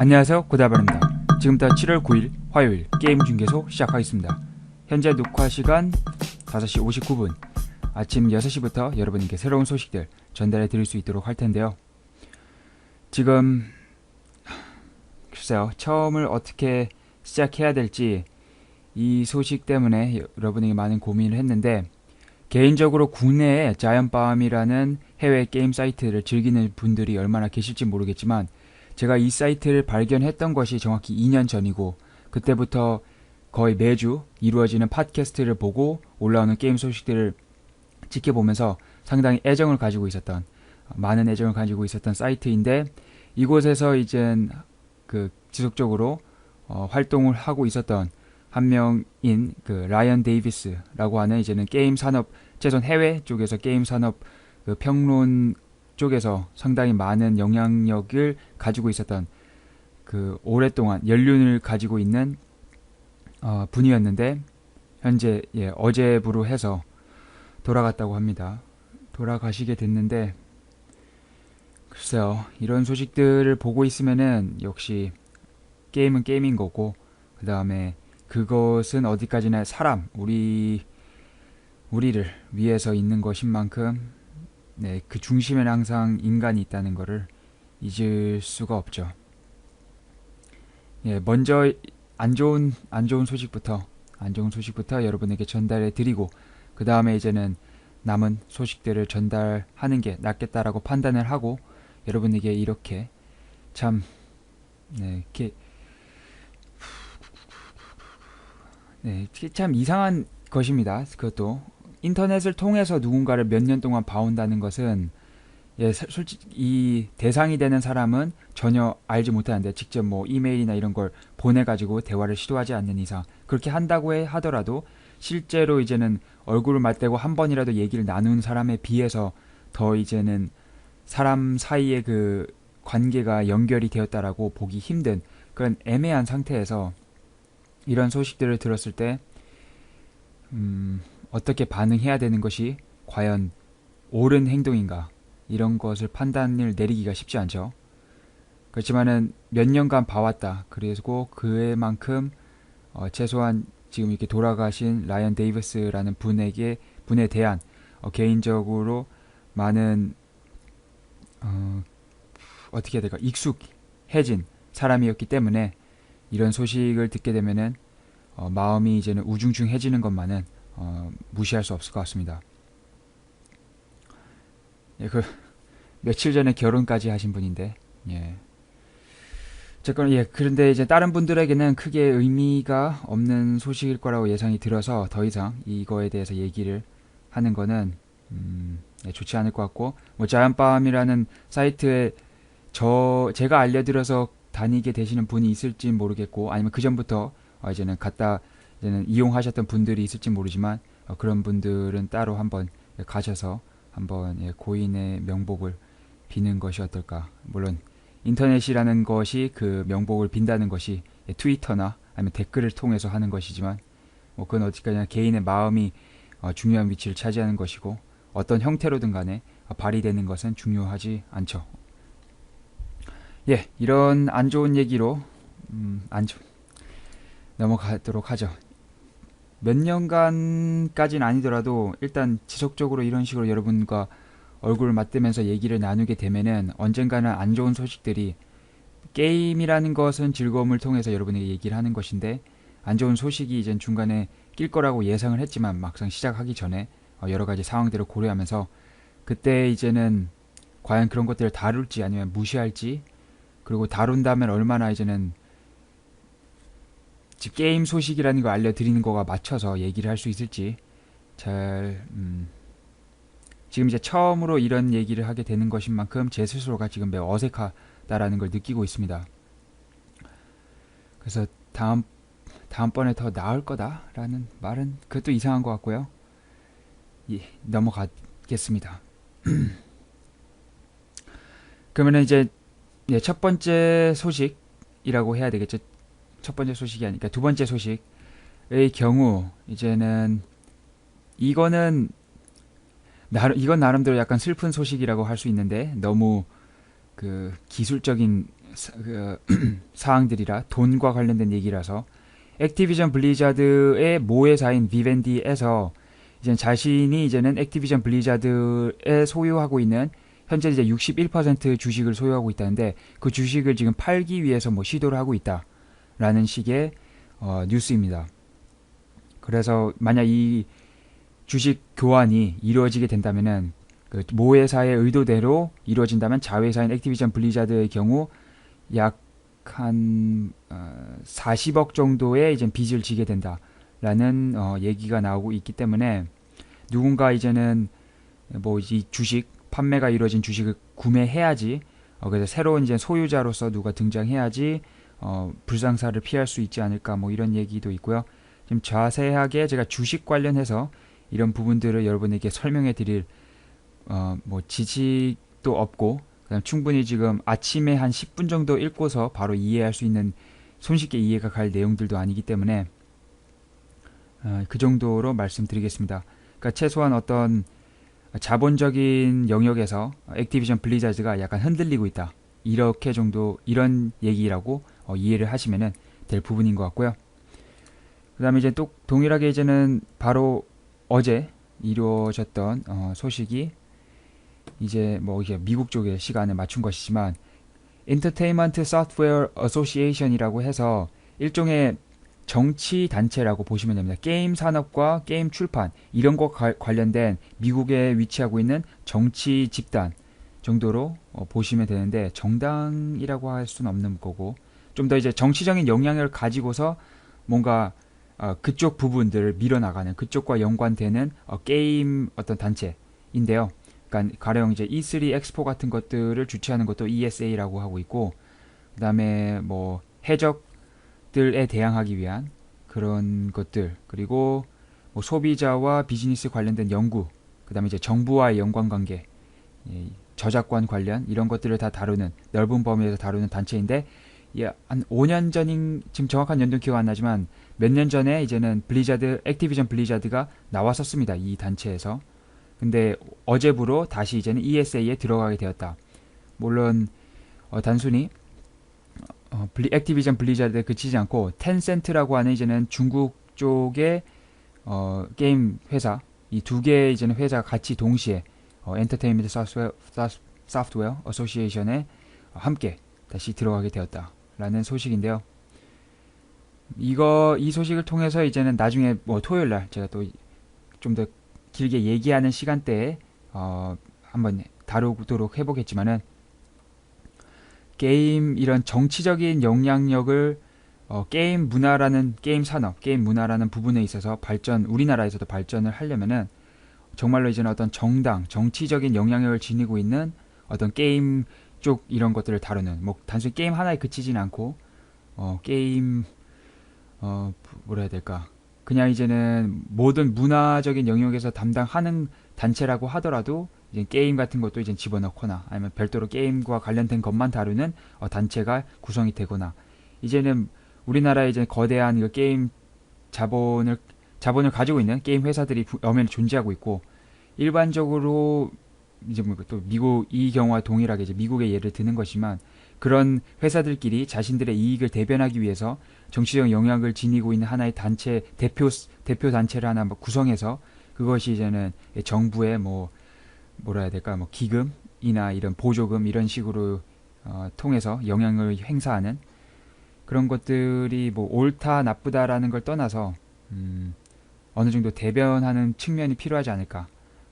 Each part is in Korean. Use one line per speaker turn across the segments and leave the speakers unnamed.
안녕하세요. 고다바입니다. 지금부터 7월 9일 화요일 게임 중계소 시작하겠습니다. 현재 녹화 시간 5시 59분 아침 6시부터 여러분께 새로운 소식들 전달해 드릴 수 있도록 할 텐데요. 지금 글쎄요 처음을 어떻게 시작해야 될지 이 소식 때문에 여러분에게 많은 고민을 했는데 개인적으로 국내에 자연밤이라는 해외 게임 사이트를 즐기는 분들이 얼마나 계실지 모르겠지만 제가 이 사이트를 발견했던 것이 정확히 2년 전이고 그때부터 거의 매주 이루어지는 팟캐스트를 보고 올라오는 게임 소식들을 지켜보면서 상당히 애정을 가지고 있었던 많은 애정을 가지고 있었던 사이트인데 이곳에서 이젠 그 지속적으로 어, 활동을 하고 있었던 한 명인 그 라이언 데이비스라고 하는 이제는 게임 산업 최소한 해외 쪽에서 게임 산업 그 평론 쪽에서 상당히 많은 영향력을 가지고 있었던 그 오랫동안 연륜을 가지고 있는 어, 분이었는데 현재 예, 어제부로 해서 돌아갔다고 합니다. 돌아가시게 됐는데 글쎄요 이런 소식들을 보고 있으면은 역시 게임은 게임인 거고 그 다음에 그것은 어디까지나 사람 우리 우리를 위해서 있는 것인 만큼 네, 그 중심에는 항상 인간이 있다는 것을 잊을 수가 없죠. 예, 먼저 안 좋은 안 좋은 소식부터 안 좋은 소식부터 여러분에게 전달해 드리고 그 다음에 이제는 남은 소식들을 전달하는 게 낫겠다라고 판단을 하고 여러분에게 이렇게 참 네, 이렇게 네, 참 이상한 것입니다. 그것도 인터넷을 통해서 누군가를 몇 년 동안 봐온다는 것은 예, 솔직히 이 대상이 되는 사람은 전혀 알지 못하는데 직접 뭐 이메일이나 이런 걸 보내가지고 대화를 시도하지 않는 이상 그렇게 한다고 해 하더라도 실제로 이제는 얼굴을 맞대고 한 번이라도 얘기를 나눈 사람에 비해서 더 이제는 사람 사이의 그 관계가 연결이 되었다라고 보기 힘든 그런 애매한 상태에서 이런 소식들을 들었을 때 음, 어떻게 반응해야 되는 것이 과연 옳은 행동인가 이런 것을 판단을 내리기가 쉽지 않죠. 그렇지만은 몇 년간 봐왔다. 그리고 그에만큼 어, 최소한 지금 이렇게 돌아가신 라이언 데이비스라는 분에게 분에 대한 어, 개인적으로 많은 어, 어떻게 해야 될까 익숙해진 사람이었기 때문에 이런 소식을 듣게 되면은 어, 마음이 이제는 우중충해지는 것만은 어, 무시할 수 없을 것 같습니다. 예, 그 며칠 전에 결혼까지 하신 분인데, 예. 어쨌건 예 그런데 이제 다른 분들에게는 크게 의미가 없는 소식일 거라고 예상이 들어서 더 이상 이거에 대해서 얘기를 하는 거는 음, 예, 좋지 않을 것 같고 뭐 자연밤이라는 사이트에 저 제가 알려드려서 다니게 되시는 분이 있을지 모르겠고 아니면 그 전부터 어, 이제는 갖다 이제는 이용하셨던 분들이 있을지 모르지만 어, 그런 분들은 따로 한번 가셔서 한번 예, 고인의 명복을 비는 것이 어떨까. 물론 인터넷이라는 것이 그 명복을 빈다는 것이 예, 트위터나 아니면 댓글을 통해서 하는 것이지만 뭐 그건 어디까지나 개인의 마음이 어, 중요한 위치를 차지하는 것이고 어떤 형태로든 간에 어, 발휘되는 것은 중요하지 않죠. 예, 이런 안 좋은 얘기로 음, 안 좋. 넘어가도록 하죠. 몇 년간까지는 아니더라도 일단 지속적으로 이런 식으로 여러분과 얼굴을 맞대면서 얘기를 나누게 되면은 언젠가는 안 좋은 소식들이 게임이라는 것은 즐거움을 통해서 여러분에게 얘기를 하는 것인데 안 좋은 소식이 이제 중간에 낄 거라고 예상을 했지만 막상 시작하기 전에 어, 여러 가지 상황들을 고려하면서 그때 이제는 과연 그런 것들을 다룰지 아니면 무시할지 그리고 다룬다면 얼마나 이제는 즉 게임 소식이라는 걸 알려드리는 거가 맞춰서 얘기를 할 수 있을지 잘 음, 지금 이제 처음으로 이런 얘기를 하게 되는 것인 만큼 제 스스로가 지금 매우 어색하다라는 걸 느끼고 있습니다. 그래서 다음 다음번에 더 나을 거다라는 말은 그것도 이상한 것 같고요. 예, 넘어가겠습니다. 그러면 이제 예, 첫 번째 소식이라고 해야 되겠죠. 첫 번째 소식이 아니니까 두 번째 소식의 경우 이제는 이거는 나름 이건 나름대로 약간 슬픈 소식이라고 할 수 있는데 너무 그 기술적인 사, 그, 사항들이라 돈과 관련된 얘기라서 액티비전 블리자드의 모회사인 비벤디에서 이제 자신이 이제는 액티비전 블리자드에 소유하고 있는 현재 이제 61% 주식을 소유하고 있다는데 그 주식을 지금 팔기 위해서 뭐 시도를 하고 있다 라는 식의 어, 뉴스입니다. 그래서 만약 이 주식 교환이 이루어지게 된다면은 그 모 회사의 의도대로 이루어진다면 자회사인 액티비전 블리자드의 경우 약한 어, 40억 정도의 이제 빚을 지게 된다라는 어, 얘기가 나오고 있기 때문에 누군가 이제는 뭐 이 주식 판매가 이루어진 주식을 구매해야지 어, 그래서 새로운 이제 소유자로서 누가 등장해야지 어, 불상사를 피할 수 있지 않을까 뭐 이런 얘기도 있고요. 좀 자세하게 제가 주식 관련해서 이런 부분들을 여러분에게 설명해 드릴 어, 뭐 지식도 없고 그냥 충분히 지금 아침에 한 10분 정도 읽고서 바로 이해할 수 있는 손쉽게 이해가 갈 내용들도 아니기 때문에 어, 그 정도로 말씀드리겠습니다. 그러니까 최소한 어떤 자본적인 영역에서 액티비전 블리자드가 약간 흔들리고 있다. 이렇게 정도 이런 얘기라고 어, 이해를 하시면은 될 부분인 것 같고요. 그 다음에 이제 또 동일하게 이제는 바로 어제 이루어졌던 어, 소식이 이제 뭐 이게 미국 쪽의 시간을 맞춘 것이지만 인터테인먼트 소프트웨어 어소시에이션이라고 해서 일종의 정치 단체라고 보시면 됩니다. 게임 산업과 게임 출판 이런 것 관련된 미국에 위치하고 있는 정치 집단 정도로 어, 보시면 되는데 정당이라고 할 수는 없는 거고 좀 더 이제 정치적인 영향을 가지고서 뭔가 어, 그쪽 부분들을 밀어나가는 그쪽과 연관되는 어, 게임 어떤 단체인데요. 그러니까 가령 이제 E3 엑스포 같은 것들을 주최하는 것도 ESA라고 하고 있고 그다음에 뭐 해적들에 대항하기 위한 그런 것들 그리고 뭐 소비자와 비즈니스 관련된 연구 그다음에 이제 정부와의 연관관계 예, 저작권 관련 이런 것들을 다 다루는 넓은 범위에서 다루는 단체인데 예, 한 5년 전인 지금 정확한 연도 기억 안 나지만 몇 년 전에 이제는 블리자드 액티비전 블리자드가 나왔었습니다 이 단체에서 근데 어제부로 다시 이제는 ESA에 들어가게 되었다. 물론 어, 단순히 어, 블리, 액티비전 블리자드에 그치지 않고 텐센트라고 하는 이제는 중국 쪽의 어, 게임 회사 이 두 개의 이제는 회사가 같이 동시에 어, 엔터테인먼트 소프트웨어, 소프트웨어 어소시에이션에 함께 다시 들어가게 되었다 라는 소식인데요. 이거 이 소식을 통해서 이제는 나중에 뭐 토요일 날 제가 또 좀 더 길게 얘기하는 시간대에 어, 한번 다루도록 해보겠지만은 게임 이런 정치적인 영향력을 어, 게임 문화라는 게임 산업, 게임 문화라는 부분에 있어서 발전 우리나라에서도 발전을 하려면은 정말로 이제는 어떤 정당, 정치적인 영향력을 지니고 있는 어떤 게임 쪽 이런 것들을 다루는 뭐 단순히 게임 하나에 그치진 않고 어, 게임 어 뭐라 해야 될까? 그냥 이제는 모든 문화적인 영역에서 담당하는 단체라고 하더라도 이제 게임 같은 것도 이제 집어넣거나 아니면 별도로 게임과 관련된 것만 다루는 어, 단체가 구성이 되거나. 이제는 우리나라에 이제 거대한 그 게임 자본을 자본을 가지고 있는 게임 회사들이 엄연히 존재하고 있고 일반적으로 이제 뭐 또 미국 이 경우와 동일하게 이제 미국의 예를 드는 것이지만 그런 회사들끼리 자신들의 이익을 대변하기 위해서 정치적 영향을 지니고 있는 하나의 단체 대표 대표 단체를 하나 뭐 구성해서 그것이 이제는 정부의 뭐 뭐라 해야 될까? 뭐 기금이나 이런 보조금 이런 식으로 어, 통해서 영향을 행사하는 그런 것들이 뭐 옳다 나쁘다라는 걸 떠나서 음, 어느 정도 대변하는 측면이 필요하지 않을까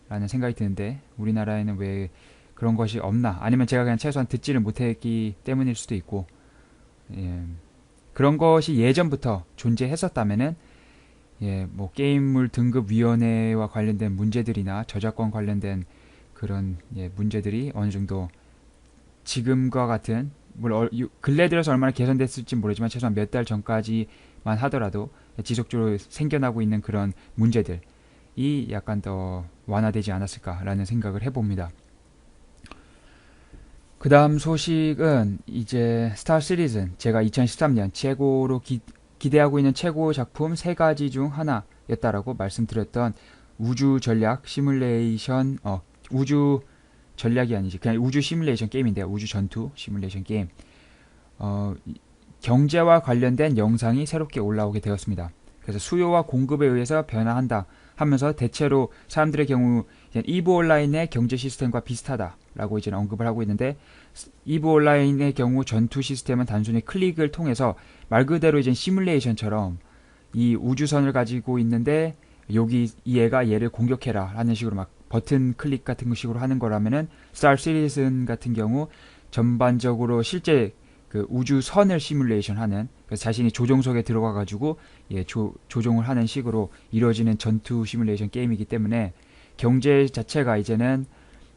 라는 생각이 드는데 우리나라에는 왜 그런 것이 없나 아니면 제가 그냥 최소한 듣지를 못했기 때문일 수도 있고 예. 그런 것이 예전부터 존재했었다면은 예, 뭐 게임물 등급 위원회와 관련된 문제들이나 저작권 관련된 그런 예, 문제들이 어느 정도 지금과 같은 물론 근래 들어서 얼마나 개선됐을지 모르지만 최소한 몇 달 전까지만 하더라도 지속적으로 생겨나고 있는 그런 문제들 이 약간 더 완화되지 않았을까라는 생각을 해봅니다. 그 다음 소식은 이제 스타 시리즈 제가 2013년 최고로 기, 기대하고 있는 최고 작품 세 가지 중 하나였다라고 말씀드렸던 우주 전략 시뮬레이션 어 우주 전략이 아니지 그냥 우주 시뮬레이션 게임인데요 우주 전투 시뮬레이션 게임 어, 경제와 관련된 영상이 새롭게 올라오게 되었습니다. 그래서 수요와 공급에 의해서 변화한다 하면서 대체로 사람들의 경우 이브 온라인의 경제 시스템과 비슷하다라고 이제 언급을 하고 있는데 이브 온라인의 경우 전투 시스템은 단순히 클릭을 통해서 말 그대로 이제 시뮬레이션처럼 이 우주선을 가지고 있는데 여기 이 애가 얘를 공격해라 하는 식으로 막 버튼 클릭 같은 식으로 하는 거라면은 스타 시리즌 같은 경우 전반적으로 실제 그 우주선을 시뮬레이션 하는 자신이 조종석에 들어가 가지고 예, 조, 조종을 하는 식으로 이루어지는 전투 시뮬레이션 게임이기 때문에 경제 자체가 이제는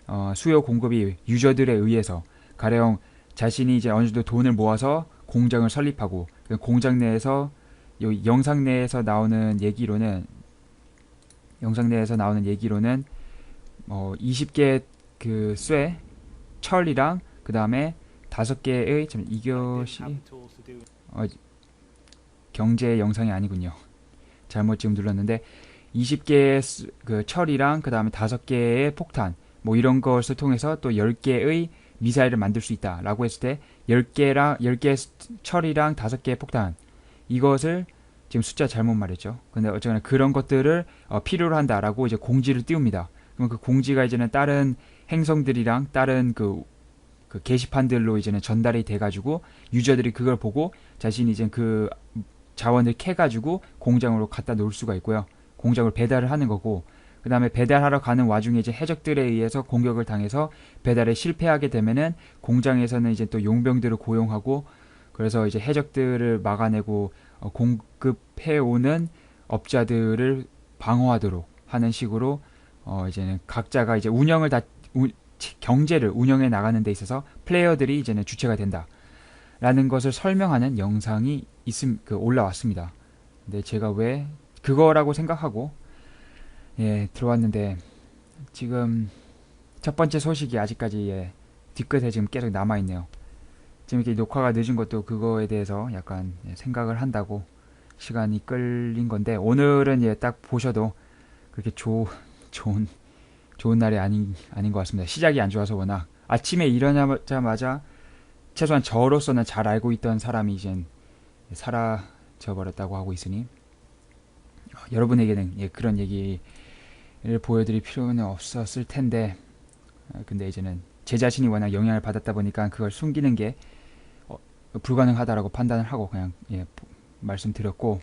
어, 수요 공급이 유저들에 의해서 가령 자신이 이제 어느 정도 돈을 모아서 공장을 설립하고 그 공장 내에서 요 영상 내에서 나오는 얘기로는 영상 내에서 나오는 얘기로는 어 20개 그 쇠, 철이랑 그 다음에 다섯 개의 좀 이것이 어, 경제 영상이 아니군요. 잘못 지금 눌렀는데 20개의 그 철이랑 그 다음에 다섯 개의 폭탄 뭐 이런 것을 통해서 또 10개의 미사일을 만들 수 있다라고 했을 때 10개랑 10개의 철이랑 다섯 개의 폭탄 이것을 지금 숫자 잘못 말했죠. 근데 어쨌거나 그런 것들을 어, 필요로 한다라고 이제 공지를 띄웁니다. 그러면 그 공지가 이제는 다른 행성들이랑 다른 그, 그 게시판들로 이제는 전달이 돼가지고 유저들이 그걸 보고 자신이 이제 그 자원을 캐가지고 공장으로 갖다 놓을 수가 있고요. 공장을 배달을 하는 거고 그 다음에 배달하러 가는 와중에 이제 해적들에 의해서 공격을 당해서 배달에 실패하게 되면은 공장에서는 이제 또 용병들을 고용하고 그래서 이제 해적들을 막아내고 어, 공급해 오는 업자들을 방어하도록 하는 식으로 어 이제는 각자가 이제 운영을 다 우, 경제를 운영해 나가는 데 있어서 플레이어들이 이제는 주체가 된다라는 것을 설명하는 영상이 있음 그 올라왔습니다. 근데 제가 왜 그거라고 생각하고 예 들어왔는데 지금 첫 번째 소식이 아직까지 예, 뒤끝에 지금 계속 남아 있네요. 지금 이렇게 녹화가 늦은 것도 그거에 대해서 약간 예, 생각을 한다고 시간이 끌린 건데 오늘은 예 딱 보셔도 그렇게 조, 좋은 좋은 날이 아닌 아닌 것 같습니다. 시작이 안 좋아서 워낙 아침에 일어나자마자 최소한 저로서는 잘 알고 있던 사람이 이젠 사라져 버렸다고 하고 있으니 어, 여러분에게는 예, 그런 얘기를 보여드릴 필요는 없었을 텐데 어, 근데 이제는 제 자신이 워낙 영향을 받았다 보니까 그걸 숨기는 게 불가능하다라고 판단을 하고 그냥 예, 말씀드렸고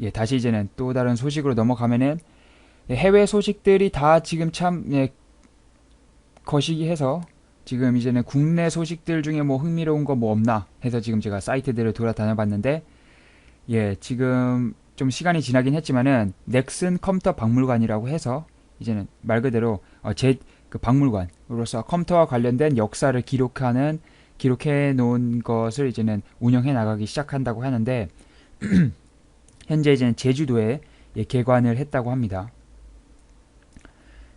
예, 다시 이제는 또 다른 소식으로 넘어가면은 예, 해외 소식들이 다 지금 참 예, 거시기해서 지금 이제는 국내 소식들 중에 뭐 흥미로운 거 뭐 없나 해서 지금 제가 사이트들을 돌아다녀 봤는데 예 지금 좀 시간이 지나긴 했지만은 넥슨 컴퓨터 박물관이라고 해서 이제는 말 그대로 어, 제그 박물관으로서 컴퓨터와 관련된 역사를 기록하는 기록해 놓은 것을 이제는 운영해 나가기 시작한다고 하는데 현재 이제는 제주도에 예, 개관을 했다고 합니다.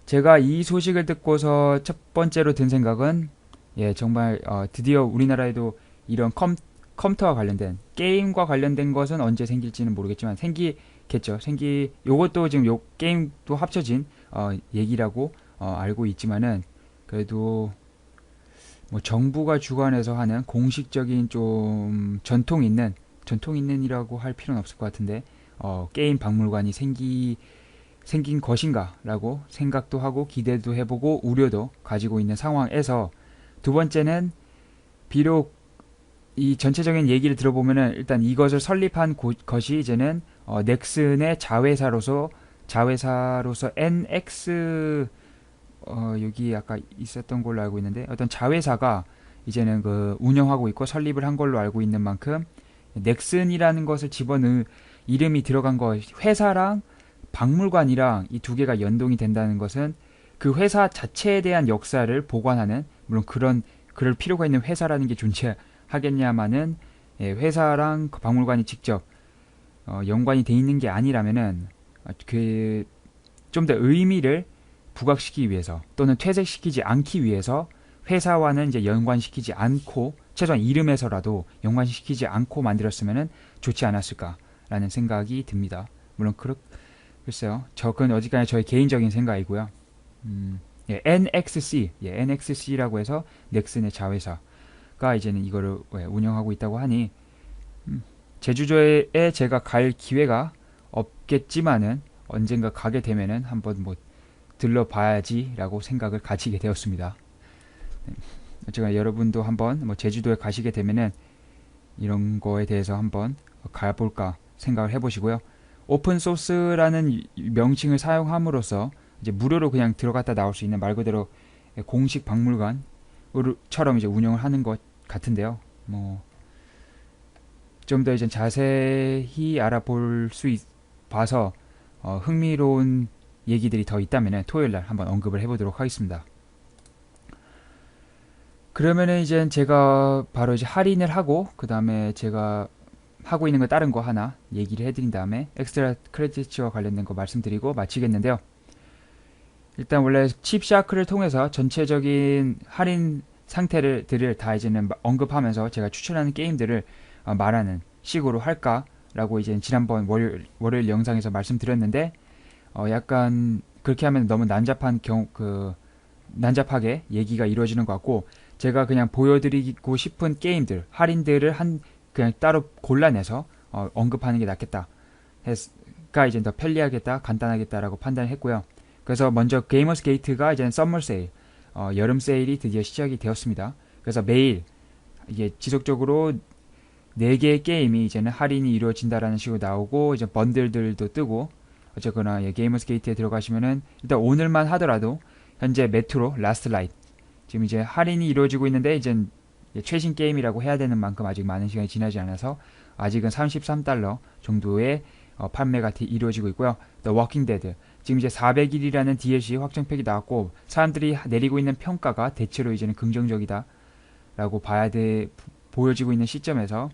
제가 이 소식을 듣고서 첫 번째로 든 생각은 예 정말 어, 드디어 우리나라에도 이런 컴, 컴퓨터와 관련된 게임과 관련된 것은 언제 생길지는 모르겠지만 생기겠죠. 생기 요것도 지금 요 게임도 합쳐진 어, 얘기라고 어, 알고 있지만은 그래도 뭐 정부가 주관해서 하는 공식적인 좀 전통 있는 전통 있는이라고 할 필요는 없을 것 같은데 어, 게임 박물관이 생기 생긴 것인가 라고 생각도 하고 기대도 해보고 우려도 가지고 있는 상황에서 두 번째는 비록 이 전체적인 얘기를 들어보면은 일단 이것을 설립한 고, 것이 이제는 어, 넥슨의 자회사로서 자회사로서 NX 어, 여기 아까 있었던 걸로 알고 있는데 어떤 자회사가 이제는 그 운영하고 있고 설립을 한 걸로 알고 있는 만큼 넥슨이라는 것을 집어넣은 이름이 들어간 거 회사랑 박물관이랑 이 두 개가 연동이 된다는 것은 그 회사 자체에 대한 역사를 보관하는 물론 그런 그럴 필요가 있는 회사라는 게 존재하겠냐마는 예, 회사랑 그 박물관이 직접 어, 연관이 돼 있는 게 아니라면은 그 좀 더 의미를 부각시키기 위해서 또는 퇴색시키지 않기 위해서 회사와는 이제 연관시키지 않고 최소한 이름에서라도 연관시키지 않고 만들었으면 좋지 않았을까라는 생각이 듭니다. 물론 그렇 글쎄요. 저건 어디까지 저의 개인적인 생각이고요. 음, 예, NXC, 예, NXC라고 해서 넥슨의 자회사. 제주도가 이제는 이거를 예, 운영하고 있다고 하니 음, 제주도에 제가 갈 기회가 없겠지만은 언젠가 가게 되면은 한번 뭐 들러봐야지라고 생각을 가지게 되었습니다. 네. 제가 여러분도 한번 뭐 제주도에 가시게 되면은 이런 거에 대해서 한번 가볼까 생각을 해보시고요. 오픈 소스라는 명칭을 사용함으로써 이제 무료로 그냥 들어갔다 나올 수 있는 말 그대로 공식 박물관처럼 이제 운영을 하는 것 같은데요. 뭐 좀 더 이제 자세히 알아볼 수 있, 봐서 어, 흥미로운 얘기들이 더 있다면 토요일 날 한번 언급을 해보도록 하겠습니다. 그러면은 이제 제가 바로 이제 할인을 하고 그 다음에 제가 하고 있는 거 다른 거 하나 얘기를 해드린 다음에 엑스트라 크레디트와 관련된 거 말씀드리고 마치겠는데요. 일단 원래 칩샤크를 통해서 전체적인 할인 상태를 들을 다 이제는 언급하면서 제가 추천하는 게임들을 어, 말하는 식으로 할까라고 이제 지난번 월요일, 월요일 영상에서 말씀드렸는데 어 약간 그렇게 하면 너무 난잡한 경 그 난잡하게 얘기가 이루어지는 것 같고 제가 그냥 보여드리고 싶은 게임들 할인들을 한 그냥 따로 골라내서 어, 언급하는 게 낫겠다. 했가 이제 더 편리하겠다, 간단하겠다라고 판단을 했고요. 그래서 먼저 게이머스 게이트가 이제 썸머 세일, 어, 여름 세일이 드디어 시작이 되었습니다. 그래서 매일 이게 지속적으로 4개의 게임이 이제는 할인이 이루어진다라는 식으로 나오고 이제 번들들도 뜨고 어쨌거나 예, 게이머스 게이트에 들어가시면은 일단 오늘만 하더라도 현재 메트로 라스트 라이트 지금 이제 할인이 이루어지고 있는데 이제 최신 게임이라고 해야 되는 만큼 아직 많은 시간이 지나지 않아서 아직은 33달러 정도의 어, 판매가 이루어지고 있고요. The Walking Dead 지금 이제 400일이라는 DLC 확정팩이 나왔고 사람들이 내리고 있는 평가가 대체로 이제는 긍정적이다 라고 봐야 돼 보여지고 있는 시점에서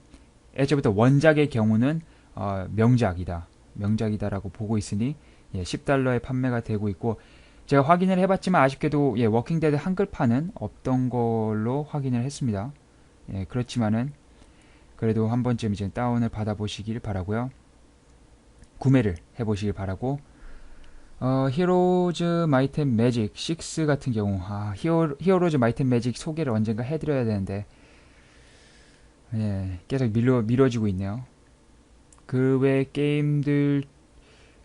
애초부터 원작의 경우는 어, 명작이다 명작이다라고 보고 있으니 예, 10달러에 판매가 되고 있고 제가 확인을 해봤지만 아쉽게도 예, 워킹데드 한글판은 없던 걸로 확인을 했습니다. 예, 그렇지만은 그래도 한 번쯤 이제 다운을 받아보시길 바라고요. 구매를 해보시길 바라고 어, 히어로즈 마이템 매직 6 같은 경우 아, 히어, 히어로즈 마이템 매직 소개를 언젠가 해드려야 되는데 예, 계속 밀려, 미뤄지고 있네요. 그 외 게임들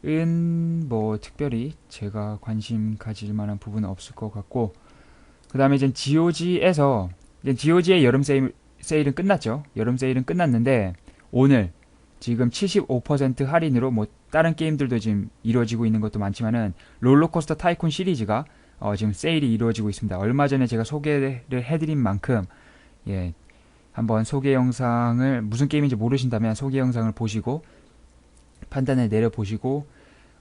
은뭐 특별히 제가 관심 가질 만한 부분은 없을 것 같고 그 다음에 이제 GOG에서 이제 GOG의 여름 세일, 세일은 끝났죠. 여름 세일은 끝났는데 오늘 지금 75% 할인으로 뭐 다른 게임들도 지금 이루어지고 있는 것도 많지만은 롤러코스터 타이쿤 시리즈가 어 지금 세일이 이루어지고 있습니다. 얼마 전에 제가 소개를 해드린 만큼 예 한번 소개 영상을 무슨 게임인지 모르신다면 소개 영상을 보시고 판단을 내려보시고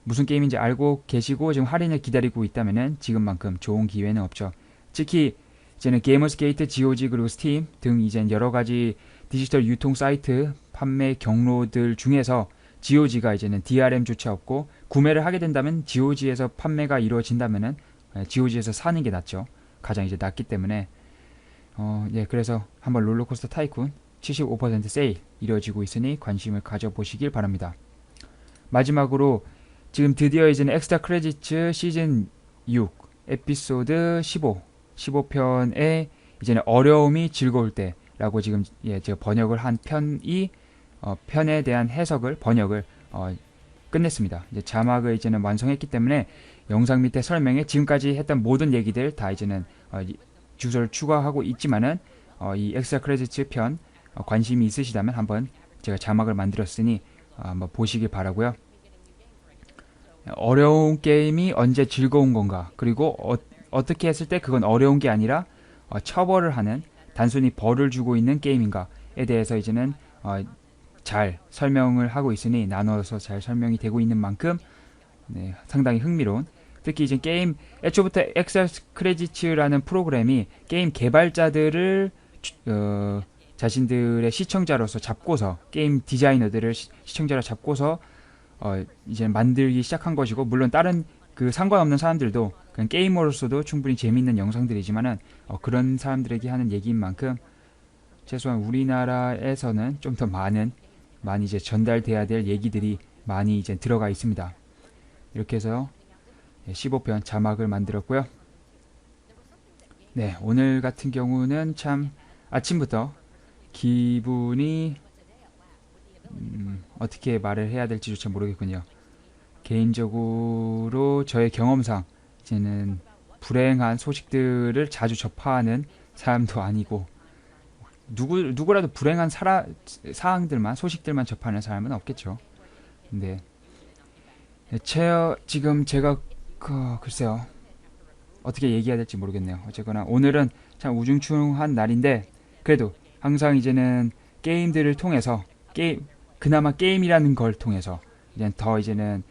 무슨 게임인지 알고 계시고 지금 할인을 기다리고 있다면 지금만큼 좋은 기회는 없죠. 특히 이제는 게이머스 게이트, GOG 그리고 스팀 등 이제 여러 가지 디지털 유통 사이트 판매 경로들 중에서 GOG가 이제는 DRM조차 없고 구매를 하게 된다면 GOG에서 판매가 이루어진다면은 GOG에서 사는 게 낫죠. 가장 이제 낫기 때문에 어, 예, 그래서 한번 롤러코스터 타이쿤 75% 세일 이루어지고 있으니 관심을 가져보시길 바랍니다. 마지막으로 지금 드디어 이제는 엑스트라 크레디츠 시즌 6 에피소드 15 15편에 이제는 어려움이 즐거울 때라고 지금 예 제가 번역을 한 편이 어, 편에 대한 해석을 번역을 어, 끝냈습니다. 이제 자막을 이제는 완성했기 때문에 영상 밑에 설명에 지금까지 했던 모든 얘기들 다 이제는 어, 주소를 추가하고 있지만은 어, 이 엑스트라 크레디츠 편 어, 관심이 있으시다면 한번 제가 자막을 만들었으니 어, 한번 보시길 바라고요. 어려운 게임이 언제 즐거운 건가? 그리고 어, 떻게 했을 때 그건 어려운 게 아니라 어, 처벌을 하는 단순히 벌을 주고 있는 게임인가에 대해서 이제는 어, 잘 설명을 하고 있으니 나눠서 잘 설명이 되고 있는 만큼 네, 상당히 흥미로운 특히 이제 게임 애초부터 엑셀 크레지츠라는 프로그램이 게임 개발자들을 어, 자신들의 시청자로서 잡고서 게임 디자이너들을 시, 청자로 잡고서 어, 이제 만들기 시작한 것이고 물론 다른 그 상관없는 사람들도 그냥 게이머로서도 충분히 재밌는 영상들이지만은 어, 그런 사람들에게 하는 얘기인 만큼 최소한 우리나라에서는 좀 더 많은 많이 이제 전달돼야 될 얘기들이 많이 이제 들어가 있습니다. 이렇게 해서 15편 자막을 만들었고요. 네, 오늘 같은 경우는 참 아침부터 기분이 음, 어떻게 말을 해야 될지조차 모르겠군요. 개인적으로 저의 경험상 이제는 불행한 소식들을 자주 접하는 사람도 아니고 누구 누구라도 불행한 사라, 사항들만 소식들만 접하는 사람은 없겠죠. 근데 제 지금 제가 그, 글쎄요 어떻게 얘기해야 될지 모르겠네요. 어쨌거나 오늘은 참 우중충한 날인데 그래도 항상 이제는 게임들을 통해서 게임 그나마 게임이라는 걸 통해서 이제 더 이제는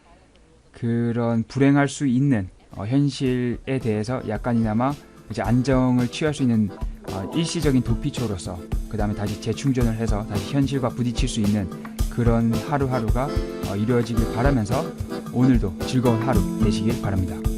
그런 불행할 수 있는 어, 현실에 대해서 약간이나마 이제 안정을 취할 수 있는 어, 일시적인 도피처로서 그 다음에 다시 재충전을 해서 다시 현실과 부딪힐 수 있는 그런 하루하루가 어, 이루어지길 바라면서 오늘도 즐거운 하루 되시길 바랍니다.